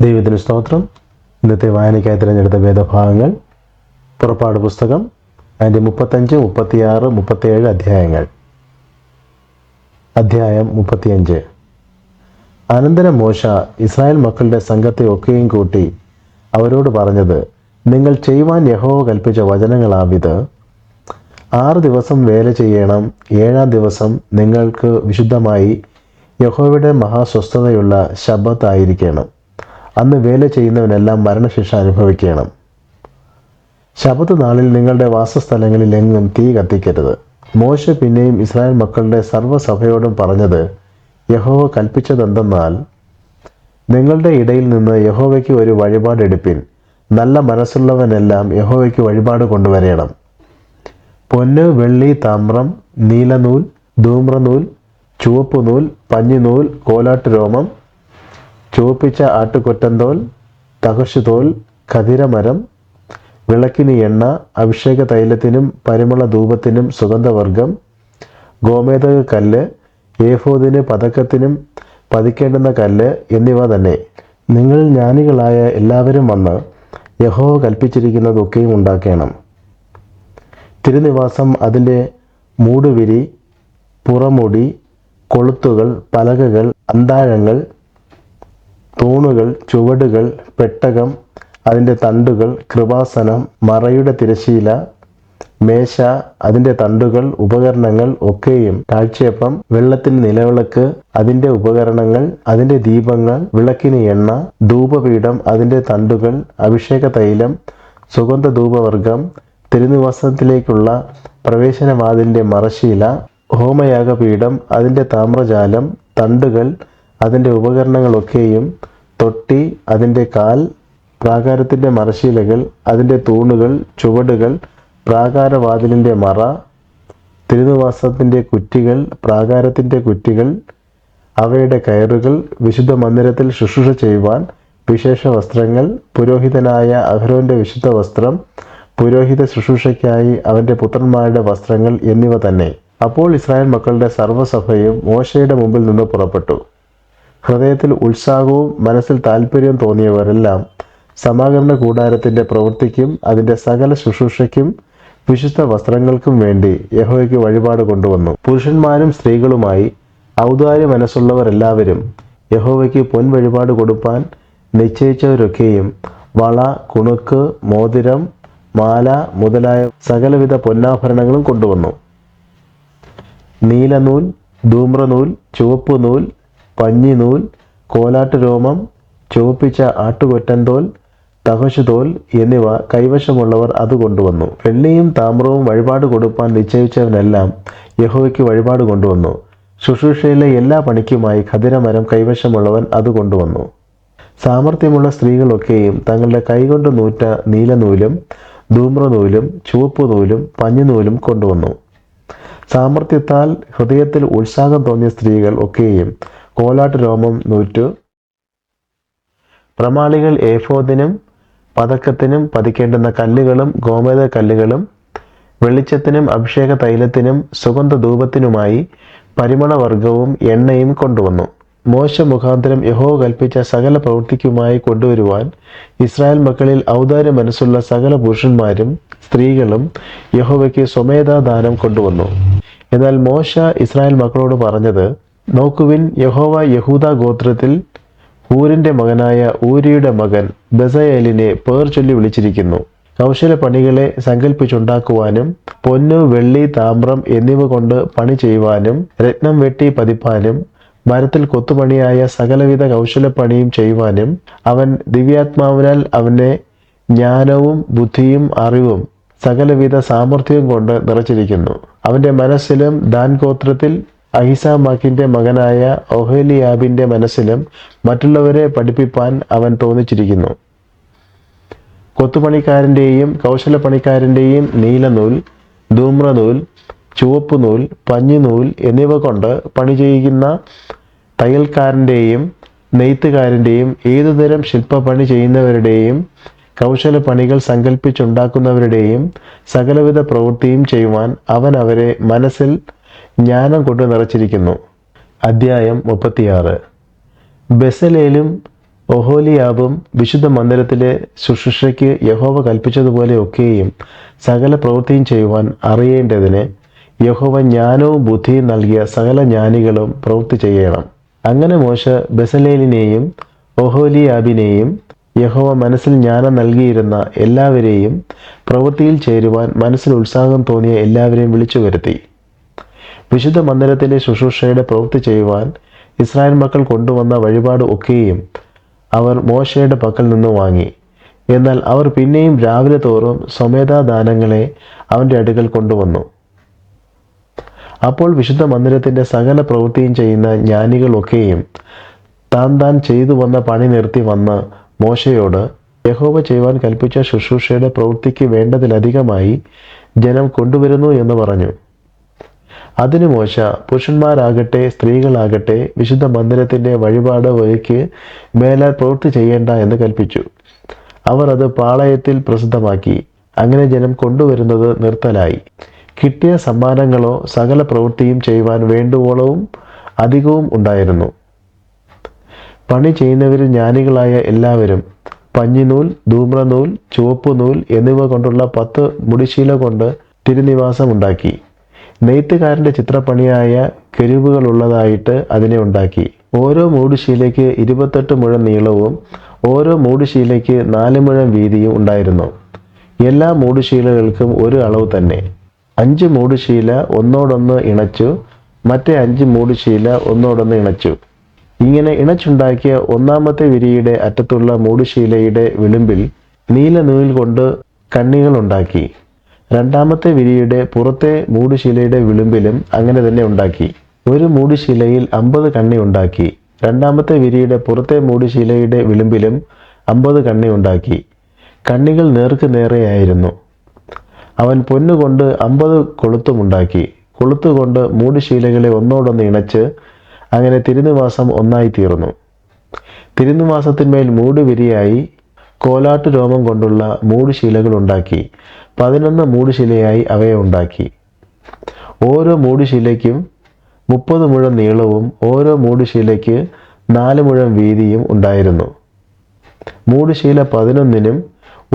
ദൈവത്തിന് സ്തോത്രം. ഇന്നത്തെ വായനയ്ക്കായി തിരഞ്ഞെടുത്ത വേദഭാഗങ്ങൾ പുറപ്പാട് പുസ്തകം അതിന്റെ മുപ്പത്തഞ്ച് മുപ്പത്തിയാറ് മുപ്പത്തിയേഴ് അധ്യായങ്ങൾ. അധ്യായം മുപ്പത്തിയഞ്ച്. അനന്തരം മോശ ഇസ്രായേൽ മക്കളുടെ സംഘത്തെ ഒക്കെയും കൂട്ടി അവരോട് പറഞ്ഞത് നിങ്ങൾ ചെയ്യുവാൻ യഹോവ കൽപ്പിച്ച വചനങ്ങളാവിത്. ആറ് ദിവസം വേല ചെയ്യണം ഏഴാം ദിവസം നിങ്ങൾക്ക് വിശുദ്ധമായി യഹോവയുടെ മഹാസ്വസ്ഥതയുള്ള ശബത്തായിരിക്കണം അന്ന് വേല ചെയ്യുന്നവനെല്ലാം മരണശിക്ഷ അനുഭവിക്കണം. ശബത്ത് നാളിൽ നിങ്ങളുടെ വാസസ്ഥലങ്ങളിൽ എങ്ങും തീ കത്തിക്കരുത്. മോശ പിന്നെയും ഇസ്രായേൽ മക്കളുടെ സർവസഭയോടും പറഞ്ഞത് യഹോവ കൽപ്പിച്ചതെന്തെന്നാൽ നിങ്ങളുടെ ഇടയിൽ നിന്ന് യഹോവയ്ക്ക് ഒരു വഴിപാട് എടുപ്പിൻ. നല്ല മനസ്സുള്ളവനെല്ലാം യഹോവയ്ക്ക് വഴിപാട് കൊണ്ടുവരേണം. പൊന്ന് വെള്ളി താമ്രം നീലനൂൽ ധൂമ്രനൂൽ ചുവപ്പുനൂൽ പഞ്ഞിനൂൽ കോലാട്ട് രോമം ചുവപ്പിച്ച ആട്ടുകൊറ്റന്തോൽ തകശുതോൽ ഖതിരമരം വിളക്കിന് എണ്ണ അഭിഷേക തൈലത്തിനും പരിമള ധൂപത്തിനും സുഗന്ധവർഗം ഗോമേതക കല്ല് ഏഫോദിന് പതക്കത്തിനും പതിക്കേണ്ടുന്ന കല്ല് എന്നിവ തന്നെ. നിങ്ങൾ ജ്ഞാനികളായ എല്ലാവരും വന്ന് യഹോ കൽപ്പിച്ചിരിക്കുന്നതൊക്കെയും ഉണ്ടാക്കണം. തിരുനിവാസം അതിന്റെ മൂടുവിരി പുറമുടി കൊളുത്തുകൾ പലകകൾ അന്താഴങ്ങൾ തൂണുകൾ ചുവടുകൾ പെട്ടകം അതിന്റെ തണ്ടുകൾ കൃപാസനം മറയുടെ തിരശീല മേശ അതിന്റെ തണ്ടുകൾ ഉപകരണങ്ങൾ ഒക്കെയും കാഴ്ചയപ്പം വെള്ളത്തിൽ നിലവിളക്ക് അതിന്റെ ഉപകരണങ്ങൾ അതിന്റെ ദീപങ്ങൾ വിളക്കിന് എണ്ണ ധൂപപീഠം അതിന്റെ തണ്ടുകൾ അഭിഷേക തൈലം സുഗന്ധ ധൂപവർഗം തിരുനിവാസത്തിലേക്കുള്ള പ്രവേശനവാതിലിന്റെ മറശീല ഹോമയാഗപീഠം അതിന്റെ താമ്രജാലം തണ്ടുകൾ അതിന്റെ ഉപകരണങ്ങളൊക്കെയും തൊട്ടി അതിന്റെ കാൽ പ്രാകാരത്തിന്റെ മറശീലകൾ അതിന്റെ തൂണുകൾ ചുവടുകൾ പ്രാകാരവാതിലിന്റെ മറ തിരുനിവാസത്തിന്റെ കുറ്റികൾ പ്രാകാരത്തിന്റെ കുറ്റികൾ അവയുടെ കയറുകൾ വിശുദ്ധ മന്ദിരത്തിൽ ശുശ്രൂഷ ചെയ്യുവാൻ വിശേഷ വസ്ത്രങ്ങൾ പുരോഹിതനായ അഹരോന്റെ വിശുദ്ധ വസ്ത്രം പുരോഹിത ശുശ്രൂഷയ്ക്കായി അവന്റെ പുത്രന്മാരുടെ വസ്ത്രങ്ങൾ എന്നിവ തന്നെ. അപ്പോൾ ഇസ്രായേൽ മക്കളുടെ സർവസഭയും മോശയുടെ മുമ്പിൽ നിന്ന് പുറപ്പെട്ടു. ഹൃദയത്തിൽ ഉത്സാഹവും മനസ്സിൽ താല്പര്യവും തോന്നിയവരെല്ലാം സമാഗമന കൂടാരത്തിന്റെ പ്രവൃത്തിക്കും അതിന്റെ സകല ശുശ്രൂഷയ്ക്കും വിശുദ്ധ വസ്ത്രങ്ങൾക്കും വേണ്ടി യഹോയ്ക്ക് വഴിപാട് കൊണ്ടുവന്നു. പുരുഷന്മാരും സ്ത്രീകളുമായി ഔദാര്യ മനസ്സുള്ളവരെല്ലാവരും യഹോവയ്ക്ക് പൊൻ വഴിപാട് കൊടുപ്പാൻ നിശ്ചയിച്ചവരൊക്കെയും വള കുണുക്ക് മോതിരം മാല മുതലായ സകലവിധ പൊന്നാഭരണങ്ങളും കൊണ്ടുവന്നു. നീലനൂൽ ധൂമ്രനൂൽ ചുവപ്പ് നൂൽ പഞ്ഞിനൂൽ കോലാട്ട് രോമം ചുവപ്പിച്ച ആട്ടുകൊറ്റൻതോൽ തഹശുതോൽ എന്നിവ കൈവശമുള്ളവർ അത് കൊണ്ടുവന്നു. വെള്ളിയും താമ്രവും വഴിപാട് കൊടുപ്പാൻ നിശ്ചയിച്ചവനെല്ലാം യഹോവയ്ക്ക് വഴിപാട് കൊണ്ടുവന്നു. ശുശ്രൂഷയിലെ എല്ലാ പണിക്കുമായി ഖതിരമരം കൈവശമുള്ളവൻ അത് കൊണ്ടുവന്നു. സാമർഥ്യമുള്ള സ്ത്രീകളൊക്കെയും തങ്ങളുടെ കൈകൊണ്ട് നൂറ്റ നീലനൂലും ധൂമ്രനൂലും ചുവപ്പ് നൂലും പഞ്ഞിനൂലും കൊണ്ടുവന്നു. സാമർഥ്യത്താൽ ഹൃദയത്തിൽ ഉത്സാഹം തോന്നിയ സ്ത്രീകൾ ഒക്കെയും കോലാട്ട് രോമം നൂറ്റു. പ്രമാളികൾ ഏഫോദിനും പതക്കത്തിനും പതിക്കേണ്ടുന്ന കല്ലുകളും ഗോമേത കല്ലുകളും വെളിച്ചത്തിനും അഭിഷേക തൈലത്തിനും സുഗന്ധ ധൂപത്തിനുമായി പരിമളവർഗവും എണ്ണയും കൊണ്ടുവന്നു. മോശ മുഖാന്തരം യഹോ കൽപ്പിച്ച സകല പ്രവൃത്തിക്കുമായി കൊണ്ടുവരുവാൻ ഇസ്രായേൽ മക്കളിൽ ഔദാര്യ മനസ്സുള്ള സകല പുരുഷന്മാരും സ്ത്രീകളും യഹോവയ്ക്ക് സ്വമേധാദാനം കൊണ്ടുവന്നു. എന്നാൽ മോശ ഇസ്രായേൽ മക്കളോട് പറഞ്ഞത് നോക്കുവിൻ യഹോവ യഹൂദ ഗോത്രത്തിൽ ഊരിന്റെ മകനായ ഊരിയുടെ മകൻ ബസയേലിനെ പേർ ചൊല്ലി വിളിച്ചിരിക്കുന്നു. കൗശല പണികളെ സങ്കല്പിച്ചുണ്ടാക്കുവാനും പൊന്ന് വെള്ളി താമ്രം എന്നിവ കൊണ്ട് പണി ചെയ്യുവാനും രത്നം വെട്ടി പതിപ്പാനും മരത്തിൽ കൊത്തുപണിയായ സകലവിധ കൗശലപ്പണിയും ചെയ്യുവാനും അവൻ ദിവ്യാത്മാവിനാൽ അവനെ ജ്ഞാനവും ബുദ്ധിയും അറിവും സകലവിധ സാമർഥ്യവും കൊണ്ട് നിറച്ചിരിക്കുന്നു. അവന്റെ മനസ്സിലും ദാൻ ഗോത്രത്തിൽ അഹിസാമാക്കിന്റെ മകനായ ഓഹേലിയാബിന്റെ മനസ്സിലും മറ്റുള്ളവരെ പഠിപ്പിപ്പാൻ അവൻ തോന്നിച്ചിരിക്കുന്നു. കൊത്തുപണിക്കാരന്റെയും കൗശലപ്പണിക്കാരന്റെയും നീലനൂൽ ധൂമ്രനൂൽ ചുവപ്പ് നൂൽ പഞ്ഞിനൂൽ എന്നിവ കൊണ്ട് പണി ചെയ്യുന്ന തയ്യൽക്കാരന്റെയും നെയ്ത്തുകാരന്റെയും ഏതുതരം ശില്പപ്പണി ചെയ്യുന്നവരുടെയും കൗശലപ്പണികൾ സങ്കല്പിച്ചുണ്ടാക്കുന്നവരുടെയും സകലവിധ പ്രവൃത്തിയും ചെയ്യുവാൻ അവൻ അവരെ മനസ്സിൽ ജ്ഞാനം കൊണ്ട് നിറച്ചിരിക്കുന്നു. അദ്ധ്യായം മുപ്പത്തിയാറ്. ബസലേലും ഒഹോലിയാബും വിശുദ്ധ മന്ദിരത്തിലെ ശുശ്രൂഷയ്ക്ക് യഹോവ കൽപ്പിച്ചതുപോലെ ഒക്കെയും സകല പ്രവൃത്തിയും ചെയ്യുവാൻ അറിയേണ്ടതിന് യഹോവ ജ്ഞാനവും ബുദ്ധിയും നൽകിയ സകല ജ്ഞാനികളും പ്രവൃത്തി ചെയ്യണം. അങ്ങനെ മോശ ബസലേലിനെയും ഒഹോലിയാബിനെയും യഹോവ മനസ്സിൽ ജ്ഞാനം നൽകിയിരുന്ന എല്ലാവരെയും പ്രവൃത്തിയിൽ ചേരുവാൻ മനസ്സിൽ ഉത്സാഹം തോന്നിയ എല്ലാവരെയും വിളിച്ചു വരുത്തി വിശുദ്ധ മന്ദിരത്തിലെ ശുശ്രൂഷയുടെ പ്രവൃത്തി ചെയ്യുവാൻ ഇസ്രായേൽ മക്കൾ കൊണ്ടുവന്ന വഴിപാട് ഒക്കെയും അവർ മോശയുടെ പക്കൽ നിന്ന് വാങ്ങി. എന്നാൽ അവർ പിന്നെയും രാവിലെ തോറും സ്വമേധാദാനങ്ങളെ അവന്റെ അടുക്കൽ കൊണ്ടുവന്നു. അപ്പോൾ വിശുദ്ധ മന്ദിരത്തിന്റെ സകല പ്രവൃത്തിയും ചെയ്യുന്ന ജ്ഞാനികളൊക്കെയും താൻ താൻ ചെയ്തു വന്ന പണി നിർത്തി വന്ന് മോശയോട് യഹോവ ചെയ്യുവാൻ കൽപ്പിച്ച ശുശ്രൂഷയുടെ പ്രവൃത്തിക്ക് വേണ്ടതിലധികമായി ജനം കൊണ്ടുവരുന്നു എന്ന് പറഞ്ഞു. അതിനു മോശ. പുരുഷന്മാരാകട്ടെ സ്ത്രീകളാകട്ടെ വിശുദ്ധ മന്ദിരത്തിന്റെ വഴിപാട് ഒരുക്കി മേലാൽ പ്രവൃത്തി ചെയ്യേണ്ട എന്ന് കൽപ്പിച്ചു. അവർ അത് പാളയത്തിൽ പ്രസിദ്ധമാക്കി. അങ്ങനെ ജനം കൊണ്ടുവരുന്നത് നിർത്തലായി. കിട്ടിയ സമ്മാനങ്ങളോ സകല പ്രവൃത്തിയും ചെയ്യുവാൻ വേണ്ടുവോളവും അധികവും ഉണ്ടായിരുന്നു. പണി ചെയ്യുന്നവരിൽ ജ്ഞാനികളായ എല്ലാവരും പഞ്ഞിനൂൽ ധൂമ്രനൂൽ ചുവപ്പുനൂൽ എന്നിവ കൊണ്ടുള്ള പത്ത് മുടിശീല കൊണ്ട് തിരുനിവാസം ഉണ്ടാക്കി നെയ്ത്തുകാരന്റെ ചിത്രപ്പണിയായ കെരുവുകളുള്ളതായിട്ട് അതിനെ ഉണ്ടാക്കി. ഓരോ മൂടുശീലയ്ക്ക് ഇരുപത്തെട്ട് മുഴം നീളവും ഓരോ മൂടുശീലയ്ക്ക് നാല് മുഴം വീതിയും ഉണ്ടായിരുന്നു. എല്ലാ മൂടുശീലകൾക്കും ഒരു അളവ് തന്നെ. അഞ്ച് മൂടുശീല ഒന്നോടൊന്ന് ഇണച്ചു മറ്റേ അഞ്ച് മൂടുശീല ഒന്നോടൊന്ന് ഇണച്ചു. ഇങ്ങനെ ഇണച്ചുണ്ടാക്കിയ ഒന്നാമത്തെ വിരിയുടെ അറ്റത്തുള്ള മൂടുശീലയുടെ വിളിമ്പിൽ നീല നൂൽ കൊണ്ട് കണ്ണികൾ ഉണ്ടാക്കി. രണ്ടാമത്തെ വിരിയുടെ പുറത്തെ മൂടുശിലയുടെ വിളിമ്പിലും അങ്ങനെ തന്നെ ഉണ്ടാക്കി. ഒരു മൂടുശിലയിൽ അമ്പത് കണ്ണി ഉണ്ടാക്കി. രണ്ടാമത്തെ വിരിയുടെ പുറത്തെ മൂടുശിലയുടെ വിളിമ്പിലും അമ്പത് കണ്ണി ഉണ്ടാക്കി. കണ്ണികൾ നേർക്ക് നേരെയായിരുന്നു അവൻ പൊന്നുകൊണ്ട് അമ്പത് കൊളുത്തുമുണ്ടാക്കി കൊളുത്തുകൊണ്ട് മൂടുശീലകളെ ഒന്നോടൊന്ന് ഇണച്ച് അങ്ങനെ തിരുനിവാസം ഒന്നായി തീർന്നു. തിരുനിവാസത്തിന്മേൽ മൂടുവിരിയായി കോലാട്ടു രോമം കൊണ്ടുള്ള മൂടുശീലകൾ ഉണ്ടാക്കി പതിനൊന്ന് മൂടുശിലയായി അവയെ ഉണ്ടാക്കി. ഓരോ മൂടുശിലയ്ക്കും മുപ്പത് മുഴം നീളവും ഓരോ മൂടുശീലയ്ക്ക് നാല് മുഴം വീതിയും ഉണ്ടായിരുന്നു. മൂടുശീല പതിനൊന്നിനും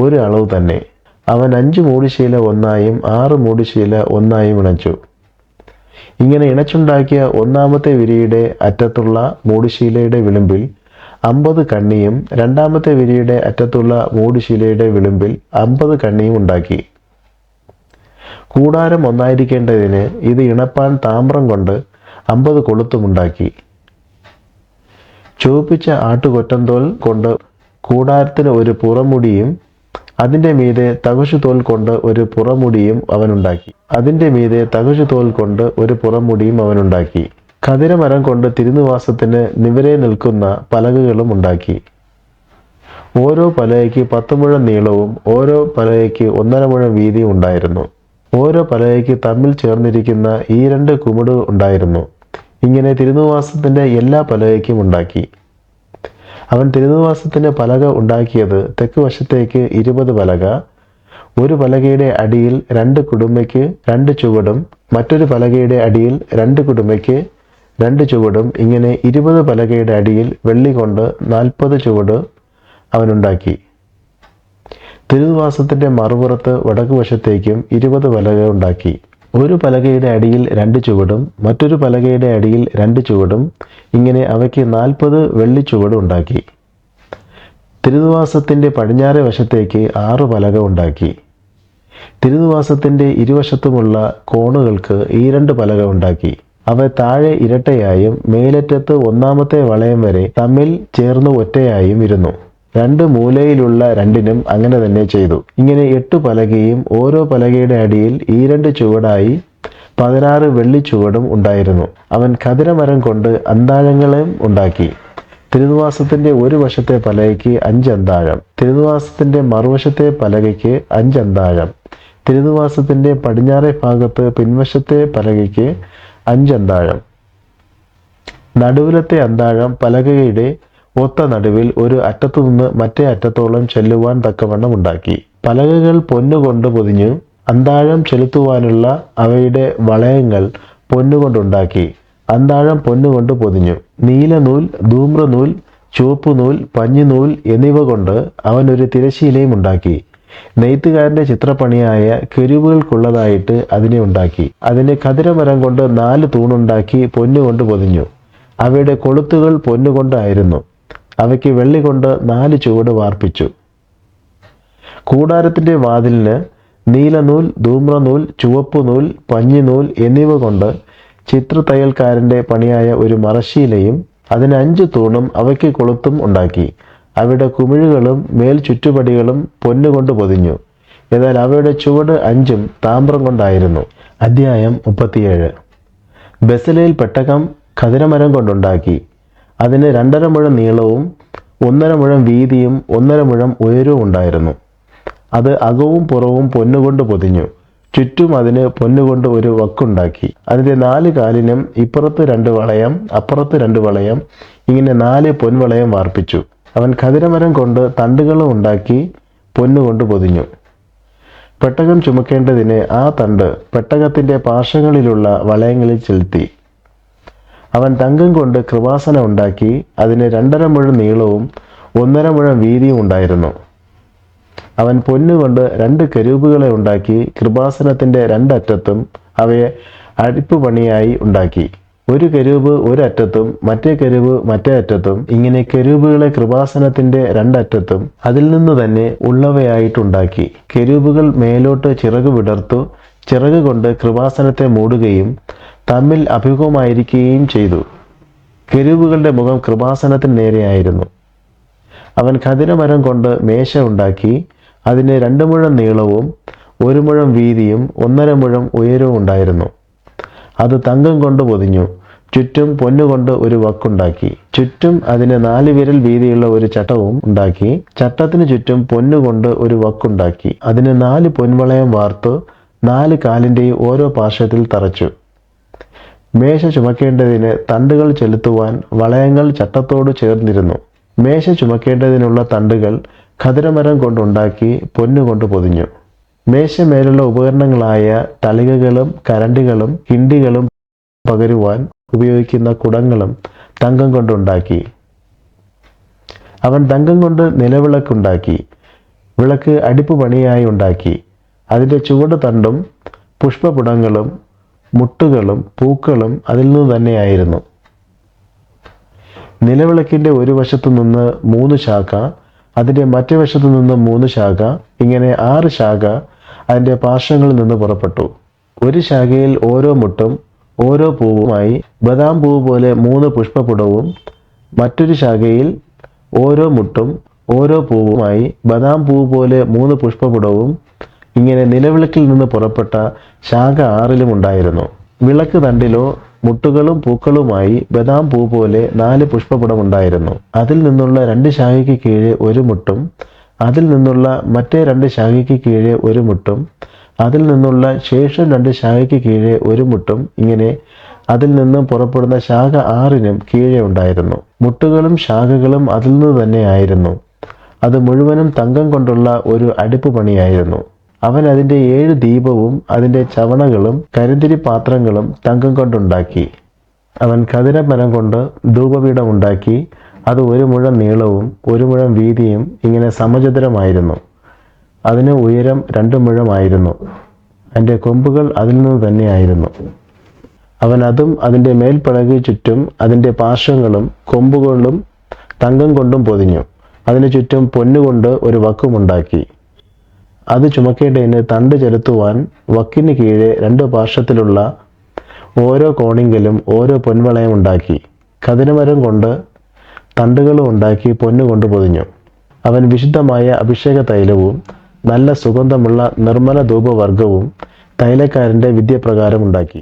ഒരു അളവ് തന്നെ. അവൻ അഞ്ച് മൂടുശീല ഒന്നായും ആറ് മൂടുശീല ഒന്നായും ഇണച്ചു. ഇങ്ങനെ ഇണച്ചുണ്ടാക്കിയ ഒന്നാമത്തെ വിരിയുടെ അറ്റത്തുള്ള മൂടുശീലയുടെ വിളിമ്പിൽ അമ്പത് കണ്ണിയും രണ്ടാമത്തെ വിരിയുടെ അറ്റത്തുള്ള മൂടുശീലയുടെ വിളിമ്പിൽ അമ്പത് കണ്ണിയും ഉണ്ടാക്കി. കൂടാരം ഒന്നായിരിക്കേണ്ടതിന് ഇത് ഇണപ്പാൻ താമ്രം കൊണ്ട് അമ്പത് കൊളുത്തുമുണ്ടാക്കി ചുവപ്പിച്ച ആട്ടുകൊറ്റന്തോൽ കൊണ്ട് കൂടാരത്തിന് ഒരു പുറമുടിയും അതിന്റെ മീതെ തകശുതോൽ കൊണ്ട് ഒരു പുറമുടിയും അവനുണ്ടാക്കി. അതിന്റെ മീതെ തകശുതോൽ കൊണ്ട് ഒരു പുറമുടിയും അവനുണ്ടാക്കി. കതിരമരം കൊണ്ട് തിരുനിവാസത്തിന് നിവരെ നിൽക്കുന്ന പലകകളും ഉണ്ടാക്കി. ഓരോ പലകയ്ക്ക് പത്ത് മുഴം നീളവും ഓരോ പലകയ്ക്ക് ഒന്നര മുഴം വീതിയും ഉണ്ടായിരുന്നു. ഓരോ പലകയ്ക്ക് തമ്മിൽ ചേർന്നിരിക്കുന്ന ഈ രണ്ട് കുമിട് ഉണ്ടായിരുന്നു. ഇങ്ങനെ തിരുനിവാസത്തിന്റെ എല്ലാ പലകയ്ക്കും ഉണ്ടാക്കി. അവൻ തിരുനിവാസത്തിന്റെ പലക ഉണ്ടാക്കിയത് തെക്ക് വശത്തേക്ക് ഇരുപത് പലക ഒരു പലകയുടെ അടിയിൽ രണ്ട് കുടുംബയ്ക്ക് രണ്ട് ചുവടും മറ്റൊരു പലകയുടെ അടിയിൽ രണ്ട് കുടുംബയ്ക്ക് രണ്ട് ചുവടും ഇങ്ങനെ ഇരുപത് പലകയുടെ അടിയിൽ വെള്ളി കൊണ്ട് നാൽപ്പത് ചുവട് അവനുണ്ടാക്കി. തിരുവാസത്തിന്റെ മറുപുറത്ത് വടക്കുവശത്തേക്കും ഇരുപത് പലക ഉണ്ടാക്കി. ഒരു പലകയുടെ അടിയിൽ രണ്ട് ചുവടും മറ്റൊരു പലകയുടെ അടിയിൽ രണ്ട് ചുവടും ഇങ്ങനെ അവയ്ക്ക് നാൽപ്പത് വെള്ളി ചുവട് ഉണ്ടാക്കി. തിരുവാസത്തിന്റെ പടിഞ്ഞാറെ വശത്തേക്ക് ആറ് പലക ഉണ്ടാക്കി. തിരുവാസത്തിന്റെ ഇരുവശത്തുമുള്ള കോണുകൾക്ക് ഈ രണ്ട് പലക ഉണ്ടാക്കി. അവ താഴെ ഇരട്ടയായും മേലറ്റത്ത് ഒന്നാമത്തെ വളയം വരെ തമ്മിൽ ചേർന്ന് ഒറ്റയായും ഇരുന്നു. രണ്ട് മൂലയിലുള്ള രണ്ടിനും അങ്ങനെ തന്നെ ചെയ്തു. ഇങ്ങനെ എട്ട് പലകയും ഓരോ പലകയുടെ അടിയിൽ ഈ രണ്ട് ചുവടായി പതിനാറ് വെള്ളി ചുവടും ഉണ്ടായിരുന്നു. അവൻ ഖതിരമരം കൊണ്ട് അന്താഴങ്ങളെയും ഉണ്ടാക്കി. തിരുനിവാസത്തിന്റെ ഒരു വശത്തെ പലകയ്ക്ക് അഞ്ച് അന്താഴം തിരുനിവാസത്തിന്റെ മറുവശത്തെ പലകയ്ക്ക് അഞ്ച് അന്താഴം തിരുനിവാസത്തിന്റെ പടിഞ്ഞാറേ ഭാഗത്ത് പിൻവശത്തെ പലകയ്ക്ക് അഞ്ച് അന്താഴം നടുവിലത്തെ അന്താഴം പലകയുടെ ഒത്ത നടുവിൽ ഒരു അറ്റത്തു നിന്ന് മറ്റേ അറ്റത്തോളം ചെല്ലുവാൻ തക്കവണ്ണം ഉണ്ടാക്കി. പലകകൾ പൊന്നുകൊണ്ട് പൊതിഞ്ഞു അന്താഴം ചെലുത്തുവാനുള്ള അവയുടെ വളയങ്ങൾ പൊന്നുകൊണ്ടുണ്ടാക്കി അന്താഴം പൊന്നുകൊണ്ട് പൊതിഞ്ഞു. നീലനൂൽ ധൂമ്രനൂൽ ചുവപ്പുനൂൽ പഞ്ഞിനൂൽ എന്നിവ കൊണ്ട് അവൻ ഒരു തിരശീലയും ഉണ്ടാക്കി. നെയ്ത്തുകാരന്റെ ചിത്രപ്പണിയായ കെരുവുകൾക്കുള്ളതായിട്ട് അതിനെ ഉണ്ടാക്കി. അതിന് ഖതിരമരം കൊണ്ട് നാല് തൂണുണ്ടാക്കി പൊന്നുകൊണ്ട് പൊതിഞ്ഞു. അവയുടെ കൊളുത്തുകൾ പൊന്നുകൊണ്ടായിരുന്നു അവയ്ക്ക് വെള്ളി കൊണ്ട് നാല് ചുവട് വാർപ്പിച്ചു. കൂടാരത്തിന്റെ വാതിലിന് നീലനൂൽ ധൂമ്രനൂൽ ചുവപ്പുനൂൽ പഞ്ഞിനൂൽ എന്നിവ കൊണ്ട് ചിത്രത്തയ്യൽക്കാരന്റെ പണിയായ ഒരു മറശ്ശീലയും അതിന് അഞ്ച് തൂണും അവയ്ക്ക് കൊളുത്തും ഉണ്ടാക്കി. അവയുടെ കുമിഴുകളും മേൽ ചുറ്റുപടികളും പൊന്നുകൊണ്ട് പൊതിഞ്ഞു. എന്നാൽ അവയുടെ ചുവട് അഞ്ചും താമ്രം കൊണ്ടായിരുന്നു. അധ്യായം മുപ്പത്തിയേഴ്. ബസലയിൽ പെട്ടകം ഖതിരമരം കൊണ്ടുണ്ടാക്കി. അതിന് രണ്ടര മുഴം നീളവും ഒന്നര മുഴം വീതിയും ഒന്നര മുഴം ഉയരവും ഉണ്ടായിരുന്നു. അത് അകവും പുറവും പൊന്നുകൊണ്ട് പൊതിഞ്ഞു. ചുറ്റും അതിന് പൊന്നുകൊണ്ട് ഒരു വക്കുണ്ടാക്കി. അതിന്റെ നാല് കാലിനും ഇപ്പുറത്ത് രണ്ട് വളയം അപ്പുറത്ത് രണ്ട് വളയം ഇങ്ങനെ നാല് പൊൻവളയം വാർപ്പിച്ചു. അവൻ ഖതിരമരം കൊണ്ട് തണ്ടുകളും ഉണ്ടാക്കി പൊന്നുകൊണ്ട് പൊതിഞ്ഞു. പെട്ടകം ചുമക്കേണ്ടതിന് ആ തണ്ട് പെട്ടകത്തിന്റെ പാർശ്വങ്ങളിലുള്ള വളയങ്ങളിൽ ചെലുത്തി. അവൻ തങ്കം കൊണ്ട് കൃപാസന ഉണ്ടാക്കി അതിന് രണ്ടര മുഴം നീളവും ഒന്നര മുഴം വീതിയും ഉണ്ടായിരുന്നു. അവൻ പൊന്നുകൊണ്ട് രണ്ട് കരൂപുകളെ ഉണ്ടാക്കി കൃപാസനത്തിന്റെ രണ്ടറ്റത്തും അവയെ അടിപ്പ് പണിയായി ഉണ്ടാക്കി. ഒരു കരൂപ് ഒരറ്റത്തും മറ്റേ കരൂപ് മറ്റേ അറ്റത്തും ഇങ്ങനെ കരൂപുകളെ കൃപാസനത്തിന്റെ രണ്ടറ്റത്തും അതിൽ നിന്ന് തന്നെ ഉള്ളവയായിട്ടുണ്ടാക്കി. കരൂപുകൾ മേലോട്ട് ചിറക് വിടർത്തു ചിറക് കൊണ്ട് കൃപാസനത്തെ മൂടുകയും തമ്മിൽ അഭിമുഖമായിരിക്കുകയും ചെയ്തു. കെരൂബുകളുടെ മുഖം കൃപാസനത്തിന് നേരെയായിരുന്നു അവൻ ഖതിരമരം കൊണ്ട് മേശ ഉണ്ടാക്കി അതിന് രണ്ട് മുഴം നീളവും ഒരു മുഴം വീതിയും ഒന്നര മുഴം ഉയരവും ഉണ്ടായിരുന്നു. അത് തങ്കം കൊണ്ട് പൊതിഞ്ഞു. ചുറ്റും പൊന്നുകൊണ്ട് ഒരു വക്കുണ്ടാക്കി. ചുറ്റും അതിന് നാല് വിരൽ വീതിയുള്ള ഒരു ചട്ടവും ഉണ്ടാക്കി. ചട്ടത്തിന് ചുറ്റും പൊന്നുകൊണ്ട് ഒരു വക്കുണ്ടാക്കി. അതിന് നാല് പൊൻവളയം വാർത്തു നാല് കാലിന്റെയും ഓരോ പാർശ്വത്തിൽ തറച്ചു. മേശ ചുമക്കേണ്ടതിന് തണ്ടുകൾ ചെലുത്തുവാൻ വളയങ്ങൾ ചട്ടത്തോട് ചേർന്നിരുന്നു. മേശ ചുമക്കേണ്ടതിനുള്ള തണ്ടുകൾ ഖതിരമരം കൊണ്ടുണ്ടാക്കി പൊന്നുകൊണ്ട് പൊതിഞ്ഞു. മേശമേലുള്ള ഉപകരണങ്ങളായ തളികകളും കരണ്ടുകളും കിണ്ടികളും പകരുവാൻ ഉപയോഗിക്കുന്ന കുടങ്ങളും തങ്കം കൊണ്ടുണ്ടാക്കി. അവൻ തങ്കം കൊണ്ട് നിലവിളക്കുണ്ടാക്കി. വിളക്ക് അടിപ്പ് പണിയായി ഉണ്ടാക്കി. അതിന്റെ ചുവട് തണ്ടും പുഷ്പപുടങ്ങളും മുട്ടുകളും പൂക്കളും അതിൽ നിന്ന് തന്നെയായിരുന്നു. നിലവിളക്കിന്റെ ഒരു വശത്തു നിന്ന് മൂന്ന് ശാഖ അതിന്റെ മറ്റേ വശത്തു നിന്ന് മൂന്ന് ശാഖ ഇങ്ങനെ ആറ് ശാഖ അതിന്റെ പാർശ്വങ്ങളിൽ നിന്ന് പുറപ്പെട്ടു. ഒരു ശാഖയിൽ ഓരോ മുട്ടും ഓരോ പൂവുമായി ബദാം പൂവ് പോലെ മൂന്ന് പുഷ്പപുടവും മറ്റൊരു ശാഖയിൽ ഓരോ മുട്ടും ഓരോ പൂവുമായി ബദാം പൂവ് പോലെ മൂന്ന് പുഷ്പപുടവും ഇങ്ങനെ നിലവിളക്കിൽ നിന്ന് പുറപ്പെട്ട ശാഖ ആറിലും ഉണ്ടായിരുന്നു. വിളക്ക് തണ്ടിലോ മുട്ടുകളും പൂക്കളുമായി ബദാം പൂ പോലെ നാല് പുഷ്പപുടം ഉണ്ടായിരുന്നു. അതിൽ നിന്നുള്ള രണ്ട് ശാഖയ്ക്ക് കീഴെ ഒരു മുട്ടും അതിൽ നിന്നുള്ള മറ്റേ രണ്ട് ശാഖയ്ക്ക് കീഴെ ഒരു മുട്ടും അതിൽ നിന്നുള്ള ശേഷം രണ്ട് ശാഖയ്ക്ക് കീഴെ ഒരു മുട്ടും ഇങ്ങനെ അതിൽ നിന്നും പുറപ്പെടുന്ന ശാഖ ആറിനും കീഴെ ഉണ്ടായിരുന്നു. മുട്ടുകളും ശാഖകളും അതിൽ നിന്ന് തന്നെയായിരുന്നു അത് മുഴുവനും തങ്കം കൊണ്ടുള്ള ഒരു അടുപ്പ് പണിയായിരുന്നു. അവൻ അതിന്റെ ഏഴ് ദീപവും അതിന്റെ ചവണകളും കരിന്തിരി പാത്രങ്ങളും തങ്കം കൊണ്ടുണ്ടാക്കി. അവൻ കതിരമരം കൊണ്ട് ധൂപപീഠം ഉണ്ടാക്കി. അത് ഒരു മുഴം നീളവും ഒരു മുഴം വീതിയും ഇങ്ങനെ സമചതുരമായിരുന്നു. അതിന് ഉയരം രണ്ട് മുഴമായിരുന്നു. അതിന്റെ കൊമ്പുകൾ അതിൽ നിന്ന് തന്നെയായിരുന്നു. അവൻ അതും അതിന്റെ മേൽപ്പടകു ചുറ്റും അതിന്റെ പാർശ്വങ്ങളും കൊമ്പുകൊണ്ടും തങ്കം കൊണ്ടും പൊതിഞ്ഞു. അതിനു ചുറ്റും പൊന്നുകൊണ്ട് ഒരു വക്കുമുണ്ടാക്കി അത് ചുമക്കേണ്ടതിന് തണ്ട് ചെലുത്തുവാൻ വക്കിന് കീഴെ രണ്ട് പാർശ്വത്തിലുള്ള ഓരോ കോണിങ്കിലും ഓരോ പൊൻവളയം ഉണ്ടാക്കി. കതിരമരം കൊണ്ട് തണ്ടുകളും ഉണ്ടാക്കി പൊന്നുകൊണ്ട് പൊതിഞ്ഞു. അവൻ വിശുദ്ധമായ അഭിഷേക തൈലവും നല്ല സുഗന്ധമുള്ള നിർമ്മല ധൂപവർഗവും തൈലക്കാരന്റെ വിദ്യപ്രകാരം ഉണ്ടാക്കി.